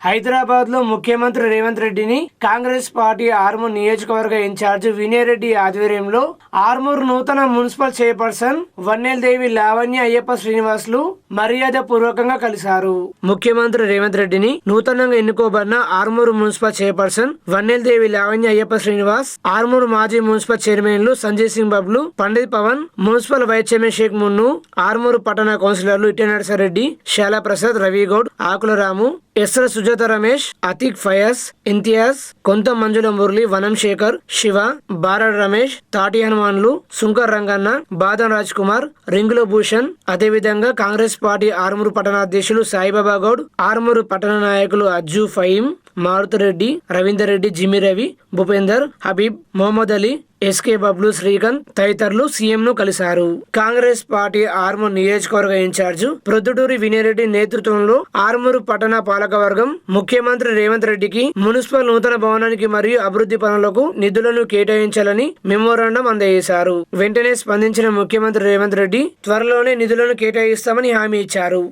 హైదరాబాద్లో ముఖ్యమంత్రి రేవంత్ రెడ్డిని కాంగ్రెస్ పార్టీ ఆర్మూర్ నియోజకవర్గ ఇన్ఛార్జ్ వినయరెడ్డి ఆధ్వర్యంలో ఆర్మూర్ నూతన మున్సిపల్ చైర్పర్సన్ వన్నెల్ దేవి లావణ్య అయ్యప్ప శ్రీనివాసులు మర్యాద పూర్వకంగా కలిశారు. ముఖ్యమంత్రి రేవంత్ రెడ్డిని నూతనంగా ఎన్నుకోబడిన ఆర్మూర్ మున్సిపల్ చైర్పర్సన్ వన్నెల్ దేవి లావణ్య అయ్యప్ప శ్రీనివాస్ ఆర్మూర్ మాజీ మున్సిపల్ చైర్మన్లు Sanjay Singh Bablu Pandit Pavan municipal vice chairman Sheikh Munnu Armoor పట్టణ కౌన్సిలర్లు ఇట్టే నరసారెడ్డి శాలా ప్రసాద్ రవిగౌడ్ ఆకుల రాము ఎస్ర సుజాత రమేష్ అతిక్ ఫయాజ్ ఇంతియాజ్ కొంత మంజుల మురళి వనం శేఖర్ శివ బారడ్ రమేష్ తాటి హనుమాన్లు సుంకర్ రంగన్న బాదం రాజ్ కుమార్ రింగుల భూషణ్ అదేవిధంగా కాంగ్రెస్ పార్టీ ఆరుమూరు పట్టణాధ్యక్షులు సాయిబాబా గౌడ్ ఆరుమూరు పట్టణ నాయకులు అజ్జు ఫహీం మారుతిరెడ్డి రవీందర్ రెడ్డి జిమ్మి రవి భూపేందర్ హబీబ్ మొహమ్మద్ అలీ ఎస్కే బబ్లు శ్రీకాంత్ తదితరులు సీఎం ను కలిశారు. కాంగ్రెస్ పార్టీ ఆర్మూర్ నియోజకవర్గ ఇన్ఛార్జ్ ప్రొద్దుటూరి వినయరెడ్డి నేతృత్వంలో ఆర్మూరు పట్టణ పాలకవర్గం ముఖ్యమంత్రి రేవంత్ రెడ్డికి మున్సిపల్ నూతన భవనానికి మరియు అభివృద్ధి పనులకు నిధులను కేటాయించాలని మెమోరాండం అందజేశారు. వెంటనే స్పందించిన ముఖ్యమంత్రి రేవంత్ రెడ్డి త్వరలోనే నిధులను కేటాయిస్తామని హామీ ఇచ్చారు.